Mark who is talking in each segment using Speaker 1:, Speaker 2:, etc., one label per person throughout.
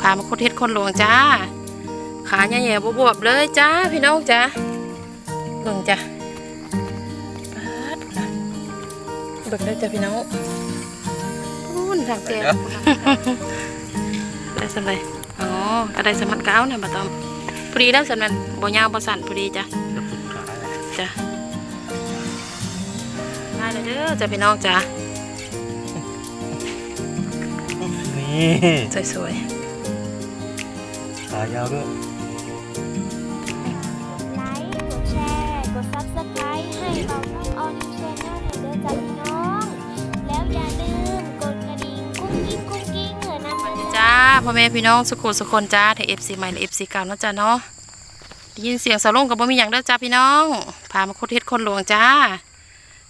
Speaker 1: พามาคุดเฮ็ดคนหลวงจ้า ขาใหญ่ๆบวบๆเลยจ้าพี่น้องจ้าเบิ่งจ้ะปาดนะเบิ่งได้จ้ะพี่น้องพูนทางแกได้สำไรอ๋อก็ได้สมัดเก้านะบัตอมพอดีแล้วสำนันบ่ยาวบ่สั้นพอดีจ้ะ
Speaker 2: กับสุดขาเลย
Speaker 1: จ้ะได้เลยเด้อจ้ะพี่น้องจ้ะ
Speaker 2: นี่
Speaker 1: สวย
Speaker 2: ขายาวด้วย
Speaker 3: ไลค์ กดแชร์ กด Subscribe ให้เบาน้องออนิวชแนลหน่อยเด้อจ้าพี่น้อง แล้วอย่าลืมกดกระดิ่งกุ้งกิ้งกุ้งกิ้งเหมือนนั้น
Speaker 1: ๆสวัส
Speaker 3: เด้
Speaker 1: ดี
Speaker 3: อ
Speaker 1: จ้าพ่อแม่พี่น้องสุขุสุคนจ้าไทยเอฟซีใหม่และเอฟซีเก่าเนาะจ้าเนาะได้ยินเสียงสาวลงกับบ่มีหยังเด้อจ้าพี่น้องพามาคุดเฮ็ดคนหลวงจ้า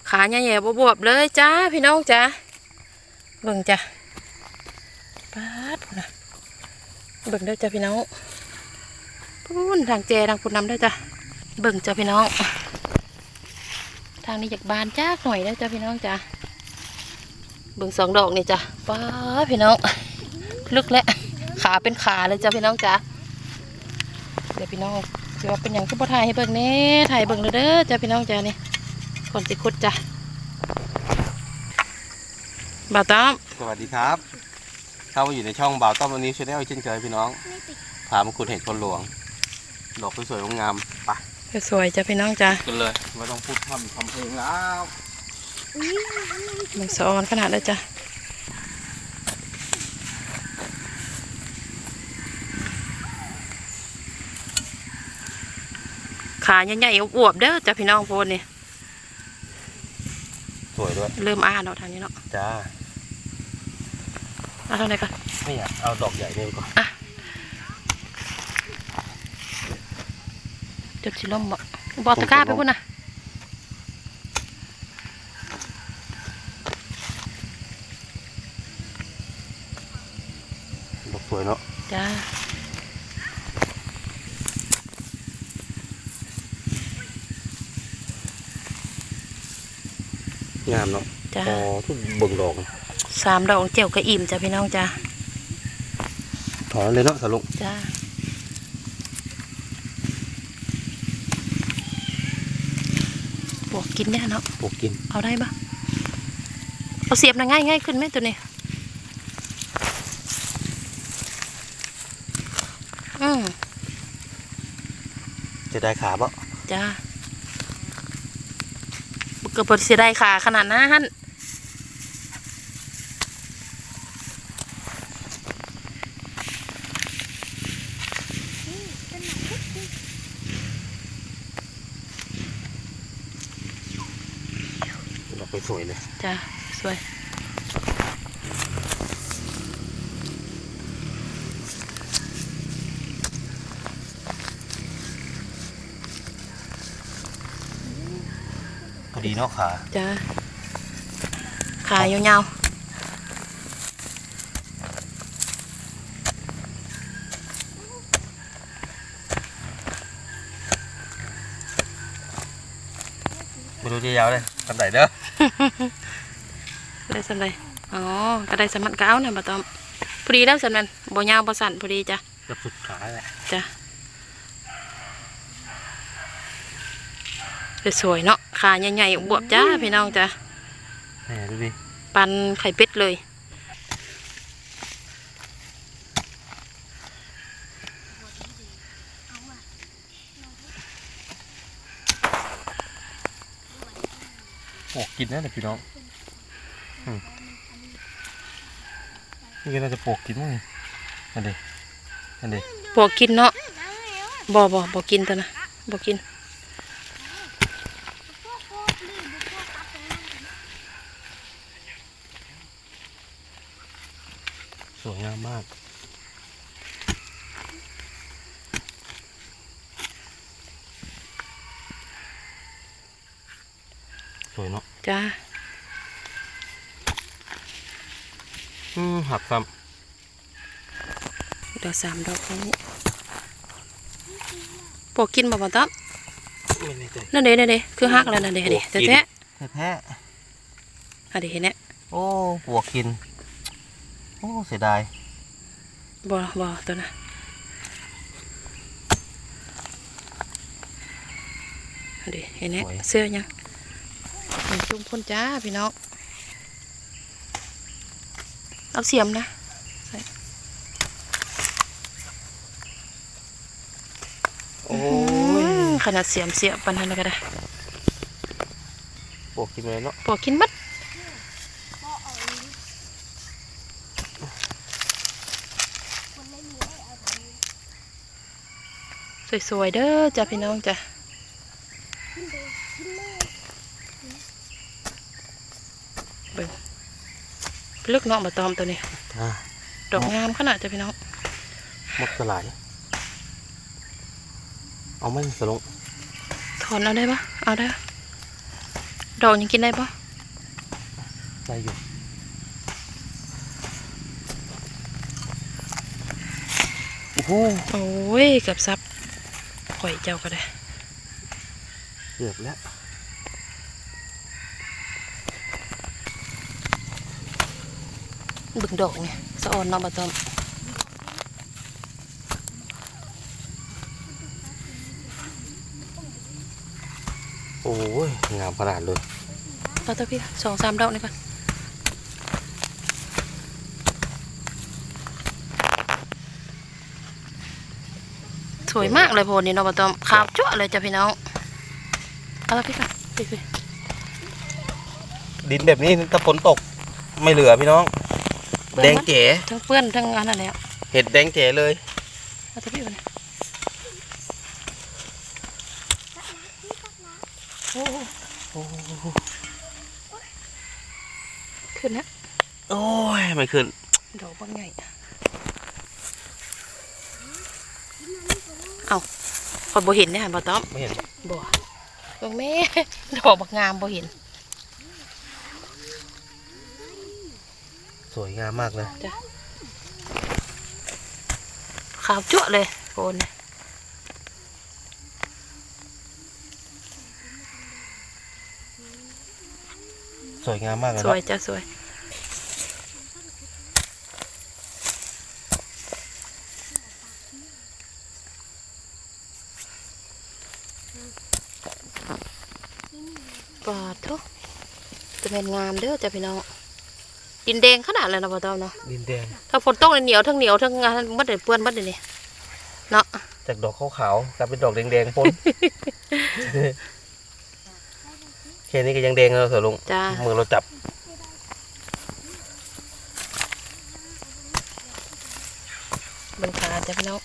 Speaker 1: ขาใหญ่ๆบวบๆเลยจ้าพี่น้องจ้าเบิ่งจ้ะปา ดพุ่นนะเบิ่งเด้อจ้าพี่น้องพูนทางแจทางพุ่นนำเด้อจ้าเบิ่งจ้าพี่น้อง ทางนี้อยากบานจ้าหน่อยเด้อจ้าพี่น้องจ้าเบิ่งสองดอกนี่จ้ะป้าดพี่น้อง ลึกแล้วขาเป็นขาเลยจ้าพี่น้องจ้าเดี๋ยวพี่น้องจะว่าเป็นอย่างที่พ่ถ่ายให้เบิ่งแน่ถ่ายเบิ่งเลยเด้อจ้าพี่น้องจ้านี่ก่อนสิคุดจ้ะบ่าวต้อม
Speaker 2: สวัสดีครับ เข้ามาอยู่ในช่องบ่าวต้อมวันนี้ชาแนลเช่นเคยพี่น้องพามาขุดเห็ดคนหลวง ดอกสวยๆงามๆไป
Speaker 1: สวยๆจ้าพี่น้องจ้า
Speaker 2: กันเลยไม่ต้องพูดพร่ำทำเพลงแล้ว
Speaker 1: เบิ่งสะออนขนาดเลยจ้ะขาใหญ่ๆอวบๆเด้อจ้าพี่น้องโพนนี่
Speaker 2: สวยด้วย
Speaker 1: เริ่มอ้าแล้วทางนี้เนาะ
Speaker 2: จ้า
Speaker 1: เอาเท่าไหร่กัน
Speaker 2: นี่อะเอาดอกใหญ่นี่ก่อน
Speaker 1: จดสิล่มบ่บอตะกร้าไปพุ่นนะ
Speaker 2: ดอกสวยเนาะ
Speaker 1: จ้า
Speaker 2: งามเนาะ
Speaker 1: จ้า
Speaker 2: พอทุกเบิ่งดอก
Speaker 1: สามดอกเจียวกระอิ่มจ้าพี่น้องจ้า
Speaker 2: ถอนเลยเนาะสลุง
Speaker 1: จ้าปวกกินเนี่ยเนาะ
Speaker 2: ปลูกกิน
Speaker 1: เอาได้ปะเอาเสียบนะง่ายง่ายขึ้นไหมตัวนี้อืม
Speaker 2: จะได้ขาปะ
Speaker 1: จ้าบุกกระเปิดเสียดายขาขนาดนั้น
Speaker 2: สวยๆเลย
Speaker 1: จ้าสวย
Speaker 2: พอดีเนาะขา
Speaker 1: จ้าขายาว
Speaker 2: ไม่รู้จะยาวเลย ทำไหนเด้อ
Speaker 1: ๆได้สันเลยอ๋อก็ได้สมัดเก้าเนี่ยบะตอมพอดีแล้วสันมันบ่ยาวบ่สั้นพอดีจ้ะ
Speaker 2: กับสุดขาแหละ
Speaker 1: จ้ะสวยๆเนาะขาใหญ่ๆบวบจ้าพี่น้องจ้ะ
Speaker 2: แหมดูดิ
Speaker 1: ปันไข่เป็ดเลย
Speaker 2: ปลูกกินนะเด็กพี่น้องอืมนี่ก็น่าจะปลูกกินมั้งนี่อันเดีอันเดี
Speaker 1: บ่กินเนาะบ่บ่บ่กินตัวนะบ่กิน
Speaker 2: สวยงามมาก สวยเนาะ
Speaker 1: จ้า
Speaker 2: อืมหักซ้
Speaker 1: เดี๋ยวสามดอกนี้บ่กินบ่บ่ตอมำ
Speaker 2: ไม่แน่ใจ
Speaker 1: นั่นเด้นั่นเด้คือฮักแล้วนั่นเด้เด้
Speaker 2: บ่กิน
Speaker 1: แท้
Speaker 2: แท้
Speaker 1: ๆอันนี้เห็นแน่
Speaker 2: ๆโอ้ปวกกิน โอ้เสียดาย
Speaker 1: บ่บ่ตัวน่ะอันนี้เห็นไหมเสื้อยังมั นจุ่มพ่นจ้าพี่น้องเอาเสียมนะ
Speaker 2: โอ้
Speaker 1: อื
Speaker 2: ย
Speaker 1: มขนาดเสียมเสียบปันนั้นก็ได้
Speaker 2: ปวกกินเลยเนาะ
Speaker 1: ปวกกินมัดสวยๆเด้อจ้าพี่น้องจ้ะ เบิ่งเลือกน้องมาตอมตัวนี้
Speaker 2: อ่า
Speaker 1: ดอกงามขนาดจ้ะพี่น้อง
Speaker 2: มดสลาย เอาไม่สลง
Speaker 1: ถอนเอาได้ปะเอาได้ปะดอกยังกินได้ปะ
Speaker 2: ได้อยู่โอ้โห
Speaker 1: โอ้ยเกับซับข่อยเจ้าก็ได้
Speaker 2: เกือบแล้ว
Speaker 1: บึงดอกเนี่ยสะออนเนาะมาตอม
Speaker 2: โอ้ยงามขนาดเลย
Speaker 1: เอาตัวพี่สองสามดอกนี่ก่อนสวยมากเลยโพนนี่เนาะมาตอมขาวจั่วเลยจ้ะพี่น้องเอาตัวพี่ก่อนพี่พี่
Speaker 2: ดินแบบนี้ถ้าฝนตกไม่เหลือพี่น้อง แดงเจ๋
Speaker 1: ทั้งเปื้อนทั้งอันนั้นแหล้ว
Speaker 2: เห็ดแดงเจ๋เลย
Speaker 1: เอาตัวพี่ก่อนนะโอ้โหขึ้นนะ
Speaker 2: โอ้ยไม่ขึ้น
Speaker 1: ดอกบางใหญ่เอาพอยบ่เห็นเนี่ยหันบ่ต้อม
Speaker 2: ไม่เห็น
Speaker 1: บ่เบิ่งแม่ดอกบักงามบ่เห็น
Speaker 2: วยงามมากเลย
Speaker 1: ขาวจั่วเลยโคนเนี่ย
Speaker 2: สวยงามมากเลย
Speaker 1: สวยจ้ะสวยปาดทุกจะเป็นงามเด้อจ้ะพี่น้อง ดินแดงขนาดเลยนะพ่อต้อมเนาะ
Speaker 2: ดินแดง
Speaker 1: ถ้าฝนตกเนี่ยเหนียวทั้งเหนียวทั้งงานมัดเดือดเปื้อนมัดเดือนี่เนาะ
Speaker 2: จากดอกขาวๆกลายเป็นดอกแดงๆปนแค่นี้ก็ยังแดงแล้วเถอะลุง
Speaker 1: จ้า
Speaker 2: มือเราจับ
Speaker 1: เบิ่งขาจ้ะพี่น้อง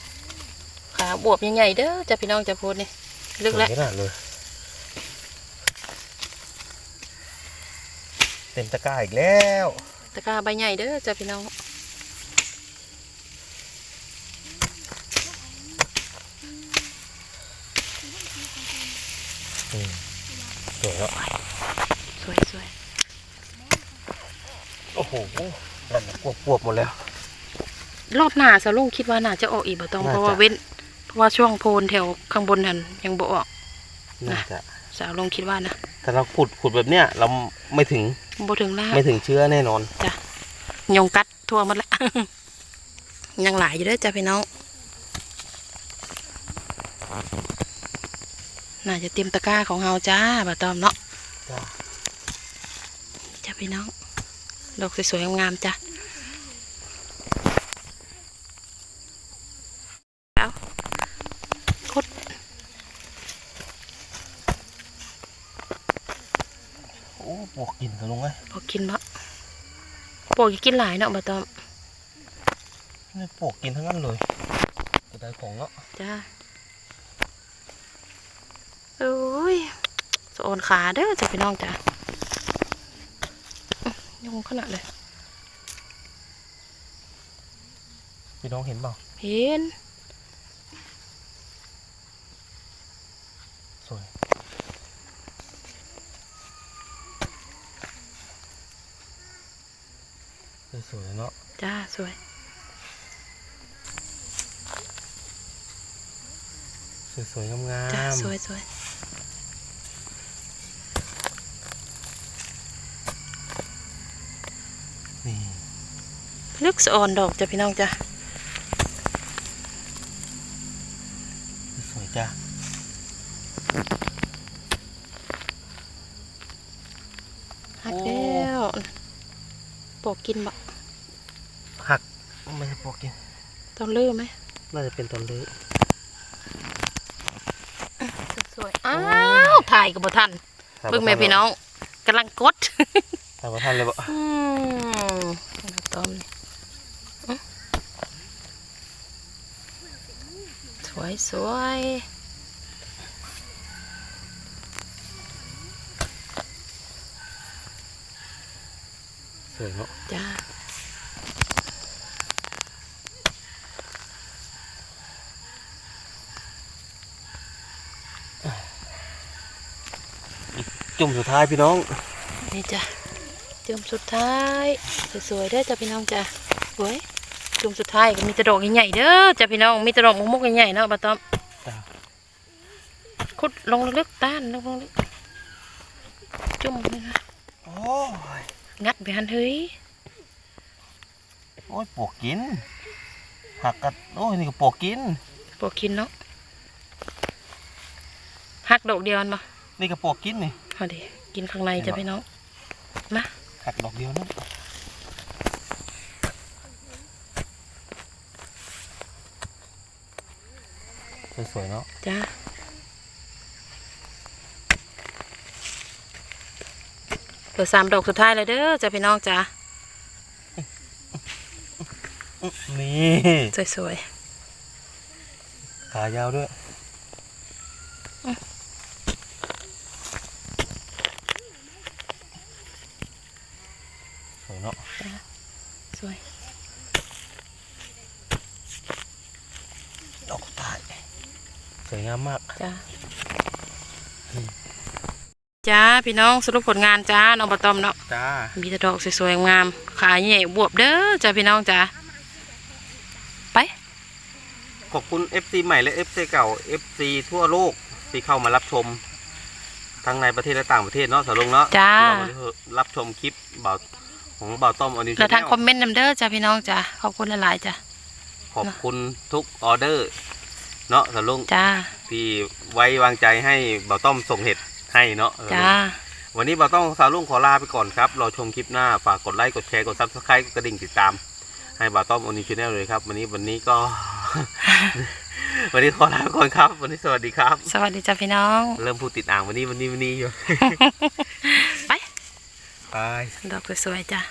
Speaker 1: ขาบวบใหญ่ๆเด้อจ้ะพี่น้องจะพูดนี่ลึกแล้ว
Speaker 2: สวยขนาดเลยเต็มตะกร้าอีกแล้ว
Speaker 1: ตะกร้าใบใหญ่เด้อจ้ะพี่น้อง
Speaker 2: สวยเนาะ
Speaker 1: สวยสวย
Speaker 2: โอ้โหนั่นน่ะปวบๆหมดแล้ว
Speaker 1: รอบหน้าสะลุงคิดว่าน่าจะออกอีกบ่ต้อง
Speaker 2: น่าจะ
Speaker 1: เพราะว่าเว้น เพราะว่าช่วงโพนแถวข้างบนหันยังบ่ออก
Speaker 2: น่าจะ
Speaker 1: สาวลงคิดว่านะ
Speaker 2: แต่เราขุดขุดแบบเนี้ยเราไม่ถึง
Speaker 1: บ่ถึงล่า
Speaker 2: ไม่ถึงเชื้อแน่นอน
Speaker 1: ยงกัดทั่วหมดละ ยังหลายอยู่เด้อจ้ะพี่น้อง น่าจะเตรียมตะกร้าของเฮาจ้าบ่ตอมเนาะ
Speaker 2: จ้า
Speaker 1: จ้ะพี่น้อง ดอกสวยๆงามๆจ้ะเอาคุด
Speaker 2: โอ้ปว กกินกันลงไง
Speaker 1: พอกินบ่ปวกอย่ากินหลายเนาะบ่ตอม
Speaker 2: นี่ปวกกินทั้งนั้นเลยจะได้ของเนาะ
Speaker 1: จ้าโอ้ยสะโอนขาเด้อจ้ะพี่น้องจ้ะอื้อยุงขนาดเลย
Speaker 2: พี่น้องเห็นเปล่า
Speaker 1: เห็น
Speaker 2: วยเนาะ
Speaker 1: จ้าสวย
Speaker 2: สวยๆงามๆ
Speaker 1: จ้าสวยสวย
Speaker 2: นี่
Speaker 1: ลึกสอนดอกจ้ะพี่น้องจ้ะสวย
Speaker 2: จ้ะ
Speaker 1: หักแล้วปอกกินบ่
Speaker 2: ไม่ใช่ปอกกิน
Speaker 1: ต้องเลื่อไหม
Speaker 2: น่าจะเป็นตอนลื้อ
Speaker 1: สวยๆอ้าวถ่ายกับบ่ทันเบิ่งแม่พี่น้องกำลังกด
Speaker 2: ทำมาทันเลยบ่
Speaker 1: อืมต้มนี่อื้อสวยสวย
Speaker 2: สวยเนาะ
Speaker 1: จ้า
Speaker 2: จุ่มสุดท้ายพี่น้อง
Speaker 1: นี่จ้ะจุ่มสุดท้ายสวยๆเด้อจ้ะพี่น้องจ้ะสวยจุ่มสุดท้ายก็มีแตะดอกใหญ่ๆเด้อจ้ะพี่น้องมีแตะดอกมุกๆใหญ่ๆเนาะบ่ต้อม
Speaker 2: จ้า
Speaker 1: ขุดลงลึกๆต้านลงลึกๆจุ่มนี่นะ
Speaker 2: โอ้ย
Speaker 1: งัดไปหันเฮ้ย
Speaker 2: โอ้ยปวกกินหักกัดโอ้ยนี่ก็ปวกกิน
Speaker 1: ปอกกินเนาะหักดอกเดียวอันมา
Speaker 2: นี่ก็ปวกกินนี่
Speaker 1: เอาดิกินข้างในจ้ะพี่น้องมา
Speaker 2: หักดอกเดียวนั่นสวยๆเนาะ
Speaker 1: จ้าเหลือสามดอกสุดท้ายเลยเด้อจ้ะพี่น้องจ้ะ
Speaker 2: นี่
Speaker 1: สวย
Speaker 2: ขายาวด้วยสวยเนาะ
Speaker 1: ๆสวย
Speaker 2: ดอกตายสวยงามมาก
Speaker 1: จ้า จ้าพี่น้องสรุปผลงานจ้าน้องปะตอมเนาะ
Speaker 2: จ้า
Speaker 1: มีแต่ดอกสวยๆงามขายใหญ่บวบเด้อจ้าพี่น้องจ้าไป
Speaker 2: ขอบคุณ FC ใหม่และ FC เก่า FC ทั่วโลกที่เข้ามารับชม ทั้งในประเทศและต่างประเทศเนาะสารุงเนาะ
Speaker 1: จ้า
Speaker 2: ที่เรามารับชมคลิปบ่าวของบ่าวต้อมออนิว
Speaker 1: แล้วทาง
Speaker 2: แนล
Speaker 1: คอมเมนต์นำเด้อจ้าพี่น้องจ้าขอบคุณหลายๆจ้า
Speaker 2: ขอบคุณทุกออเดอร์ เนาะสารุง
Speaker 1: จ้า
Speaker 2: ที่ไว้วางใจให้บ่าวต้อมส่งเห็ด ให้เนาะเออ
Speaker 1: จ้า
Speaker 2: วันนี้บ่าวต้อมสาวลุงขอลาไปก่อนครับ รอชมคลิปหน้า ฝากกดไลค์ กดแชร์ กดซับสไครต์กระดิ่งติดตาม ให้บ่าวต้อมออนิวแนลเลยครับ วันนี้วันนี้ก็ วันนี้ขอลาไปก่อนครับ วันนี้สวัสดีครับ
Speaker 1: สวัสดีจ้าพี่น้อง
Speaker 2: เริ่มพูดติดอ่างวันนี้วันนี้วันนี้อยู่
Speaker 1: ไป
Speaker 2: ไป
Speaker 1: ดอกสวยๆจ้า